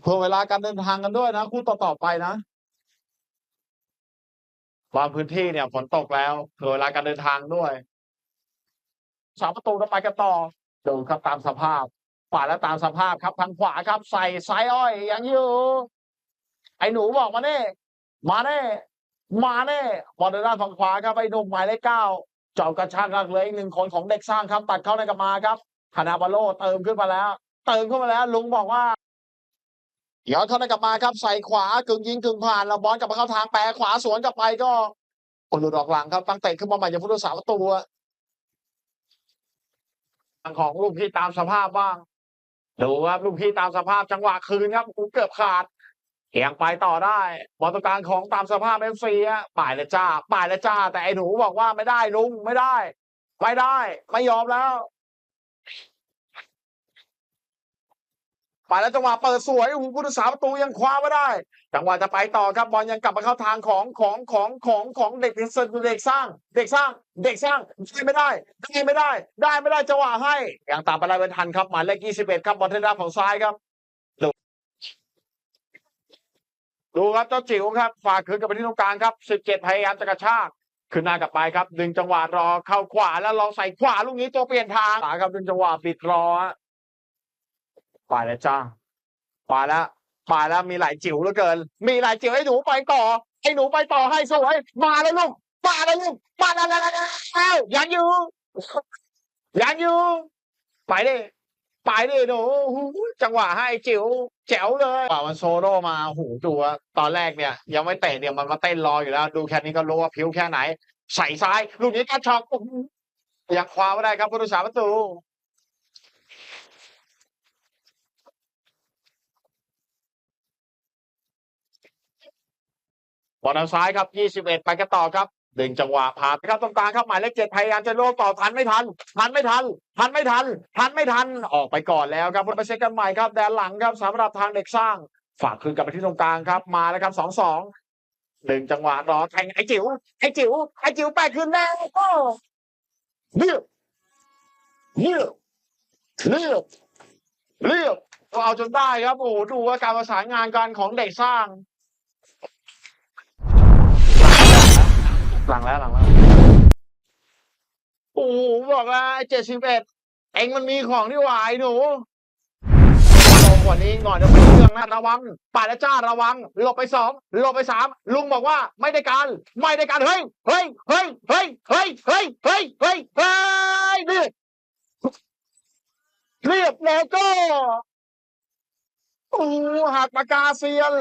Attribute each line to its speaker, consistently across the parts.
Speaker 1: เพื่อเวลาการเดินทางกันด้วยนะคู่ต่อๆไปนะบางพื้นที่เนี่ยฝนตกแล้วเผื่อเวลาการเดินทางด้วยสามประตูต้องไปกันต่อดูครับตามสภาพขวาแล้วตามสภาพครับทางขวาครับ ใส่ไซอ้อยยังอยู่ ไอ้หนูบอกมาเน่มาเน่มาเน่บอลเดินด้านฝั่งขวาครับไอ้หนุ่มหมายเลขเก้าเจาะกระชากกันเลยอีกหนึ่งคนของเด็กสร้างครับ ตัดเข้าในกลับมาครับคานาบาโลเติมขึ้นมาแล้ว เติมขึ้นมาแล้ว ลุงบอกว่า ย้อนเข้าในกลับมาครับใส่ขวากึ่งยิงกึ่งผ่านแล้วบอลกลับมาเข้าทางแปรขวาสวนกลับไปก็หลุดออกหลังครับตั้งเตะขึ้นมาใหม่จากผู้รักษาประตูอะทางของลูกพี่ตามสภาพบ้างดูครับลูกพี่ตามสภาพจังหวะคืนครับกูเกือบขาดเขียงไปต่อได้บอลตรงกลางของตามสภาพเอฟซีอะป่ายลยจ้าป่ายลยจ้า แต่ไอ้หนูบอกว่าไม่ได้ลุงไม่ได้ ไม่ได้ ไม่ยอมแล้ว ไปแล้วจังหวะเปิดสวยโอ้โหผู้รักษาประตูยังคว้าไม่ได้ จังหวะจะไปต่อครับบอลยังกลับมาเข้าทางของของของของของเด็กเด็กสร้าง เด็กสร้าง เด็กสร้างได้ไม่ได้ได้ไม่ได้ ได้ไม่ได้จังหวะให้ยังตามไปได้ไม่ทันครับหมายเลขยี่สิบเอ็ดครับบอลเทนด้านของซ้ายครับดูดูครับเจ้าจิ๋วครับฝากคืนกับไปที่ตรงกลางครับสิบเจ็ดพยายามจะกระชากขึ้นหน้ากลับไปครับดึงจังหวะรอเข้าขวาแล้วลองใส่ขวาลูกนี้ตัวเปลี่ยนทางขาครับดึงจังหวะปิดรอ ไปแล้วจ้าไปแล้วไปแล้วมีหลายจิ๋วเหลือเกิน มีหลายจิ๋วให้หนูไปต่อให้หนูไปต่อให้สวยมาแล้วลูกมาแล้วลูกมาแล้วแล้วแล้วยังอยู่ยังอยู่ไปดิไปดิหนูจังหวะให้จิ๋วแจ๋วเลยกว่ามันโซโล่มาหูดูว่าตอนแรกเนี่ย ยังไม่เตะเนี่ยมันมาเต้นรออยู่แล้ว ดูแค่นี้ก็รู้ว่าผิวแค่ไหน ใส่ซ้าย ลูกนี้กระชอกอยังคว้าไม่ได้ครับผู้รักษาประตู บอลทางซ้ายครับ 21 ไปกันต่อครับดึงจังหวะผ่านครับตรงกลางครับหมายเลขเจ็ดพยายามจะโลกต่อทันไม่ทัน ทันไม่ทัน ทันไม่ทัน ทันไม่ทันออกไปก่อนแล้วครับไปเช็คกันใหม่ครับแดนหลังครับสำหรับทางเด็กสร้าง ฝากคืนกลับไปที่ตรงกลางครับมาแล้วครับสองสองดึงจังหวะรอแทงไอ้จิ๋วไอ้จิ๋วไอ้จิ๋วแปดคืนแน่โอ้เลือกเลือกเลือกเลือกเอาจนได้ครับโอ้โหดูว่าการประสานงานกันของเด็กสร้าง หลังแล้วหลังแล้วโอ้โหบอกแล้วเจ็ดสิบเอ็ดเองมันมีของที่หวายหนูลงกว่านี้ก่อนจะไปเครื่องนะระวังป่าแล้วจ้าระวังหลบไปสองหลบไปสามลุงบอกว่าไม่ได้การ ไม่ได้การเฮ้ยเฮ้ยเฮ้ยเฮ้ยเฮ้ยเฮ้ยเฮ้ยเฮ้ยเฮ้ยนี่เรียบแล้วก็โอ้โหหักปากกาเซียน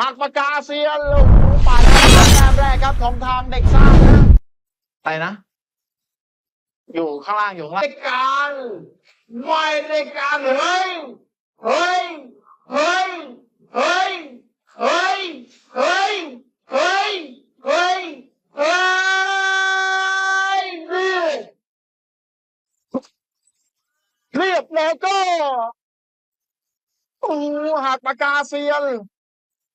Speaker 1: หักปากกาเซียนโอ้โหป่าดแล้วแต้มแรกครับของทางเด็กสร้างนะไรนะ อยู่ข้างล่างอยู่ข้างล่างการไม่ได้การเฮ้ยเฮ้ยเฮ้ยเฮ้ยเฮ้ยเฮ้ยเฮ้ยเฮ้ยเฮ้ยเรียบเรียบแล้วก็โอ้หักปากกาเซียน